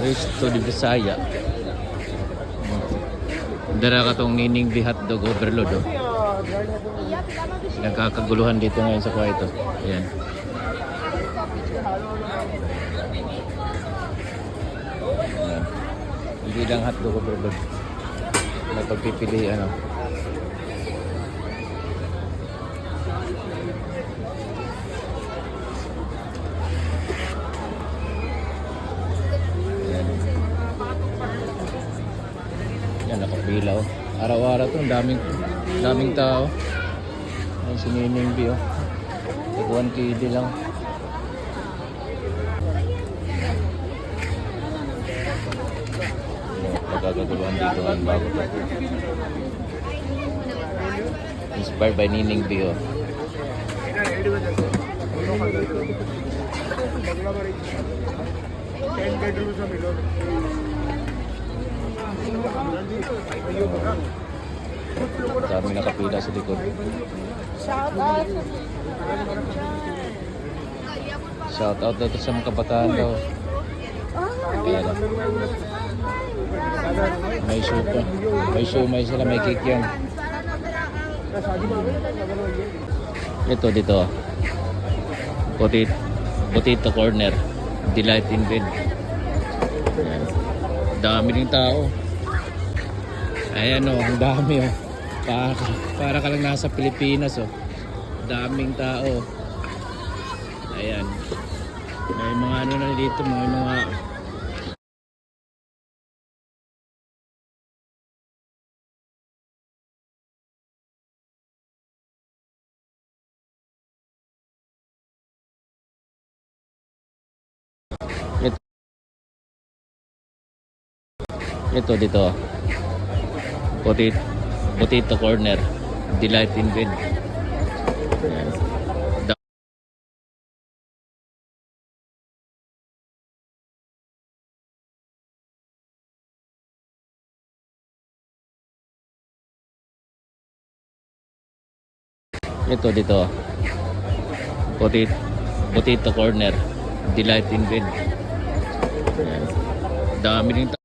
Aristo di Bisaya. Dara ka tong nining bihat dog overload oh. Nagkakaguluhan dito ngayon sa kwarto. Ayan. Hindi lang hotdog overload. May pagpipili ano. Yan, nakapila oh. Araw-araw to, ang daming, daming tao. Ay, si Nining B oh. Tag 1 KD lang. Nagkakaguluhan dito ang bago pa. Inspired by Nining B oh. Dami nakapila sa likod. Shout out. Shout out daw to sa mga kabataan daw. Ayan. oh. May pa. May show, may sila, may cake. Ito dito. Potato, potato corner. Delight in bed. Ayan. Dami ng tao. Ayan o, ang dami o. Para, para ka lang nasa Pilipinas o. Daming tao. Ayan. May mga ano na dito, may mga ito dito. Potato, potato corner. Delight in bed. Ito dito. Potato, potato corner. Delight in bed. Dami rin